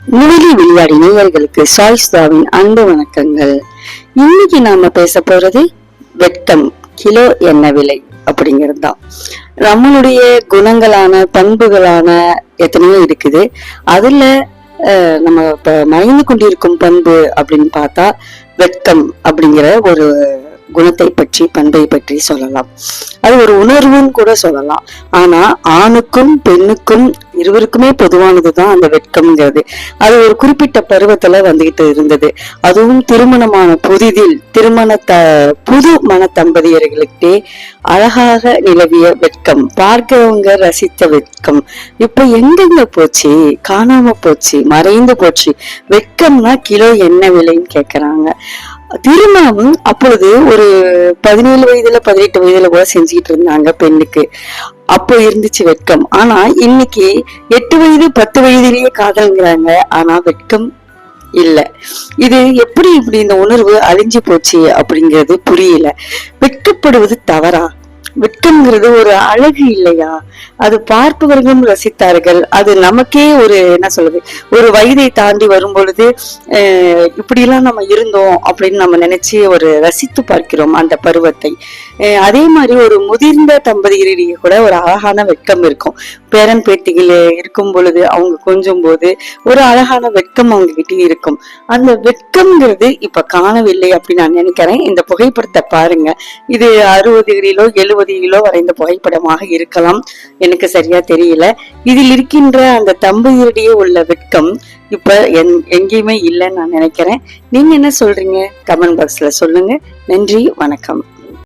நூலி விளையாடி நேயர்களுக்கு சாய்ஸ்தாவின் அன்பு வணக்கங்கள். இன்னைக்கு நாம பேச போறது வெட்கம் கிலோ என்ன விலை அப்படிங்கிறது தான். நம்மளுடைய குணங்களான பண்புகளான எத்தனையோ இருக்குது. அதுல அஹ், நம்ம இப்ப மறைந்து கொண்டிருக்கும் பண்பு அப்படின்னு பார்த்தா வெட்கம் அப்படிங்கிற ஒரு குணத்தை பற்றி பண்பை பற்றி சொல்லலாம். அது ஒரு உணர்வுன்னு கூட சொல்லலாம். ஆனா ஆணுக்கும் பெண்ணுக்கும் இருவருக்குமே பொதுவானதுதான் அந்த வெட்கம்ங்கிறது. அது ஒரு குறிப்பிட்ட பருவத்துல வந்துகிட்டு இருந்தது. அதுவும் திருமணமான புதிதில் திருமண த புது மன தம்பதியர்களுக்கே அழகாக நிலவிய வெட்கம். பார்க்கிறவங்க ரசித்த வெட்கம். இப்ப எங்கெங்க போச்சு? காணாம போச்சு மறைந்து போச்சு. வெட்கம்னா கிலோ என்ன விலைன்னு கேக்குறாங்க. திருமணம் அப்பொழுது ஒரு பதினேழு வயதுல பதினெட்டு வயதுல கூட செஞ்சுக்கிட்டு இருந்தாங்க பெண்ணுக்கு. அப்போ இருந்துச்சு வெட்கம். ஆனா இன்னைக்கு எட்டு வயது பத்து வயதிலேயே காதல்ங்கிறாங்க. ஆனா வெட்கம் இல்ல. இது எப்படி இப்படி இந்த உணர்வு அழிஞ்சு போச்சு அப்படிங்கிறது புரியல. வெட்கப்படுவது தவறா? வெட்கம்ங்கிறது ஒரு அழகு இல்லையா? அது பார்ப்பவர்களும் ரசித்தார்கள். அது நமக்கே ஒரு என்ன சொல்றது ஒரு வயதை தாண்டி வரும் பொழுது இப்படி எல்லாம் நம்ம இருந்தோம் அப்படின்னு நம்ம நினைச்சு ஒரு ரசித்து பார்க்கிறோம் அந்த பருவத்தை. அதே மாதிரி ஒரு முதிர்ந்த தம்பதிகளிடையே கூட ஒரு அழகான வெட்கம் இருக்கும். பேரன் பேத்திகள் இருக்கும் பொழுது அவங்க கொஞ்சும் போது ஒரு அழகான வெட்கம் அவங்க கிட்ட இருக்கும். அந்த வெட்கம்ங்கிறது இப்ப காணவில்லை அப்படின்னு நான் நினைக்கிறேன். இந்த புகைப்படத்தை பாருங்க. இது அறுபதுகளிலோ எழுபது கிலோ வரைந்த புகைப்படமாக இருக்கலாம். எனக்கு சரியா தெரியல. இதில் இருக்கின்ற அந்த தம்பதியிடையே உள்ள வெட்கம் இப்ப எங்- எங்கேயுமே இல்லைன்னு நான் நினைக்கிறேன். நீங்க என்ன சொல்றீங்க? கமெண்ட் பாக்ஸ்ல சொல்லுங்க. நன்றி வணக்கம்.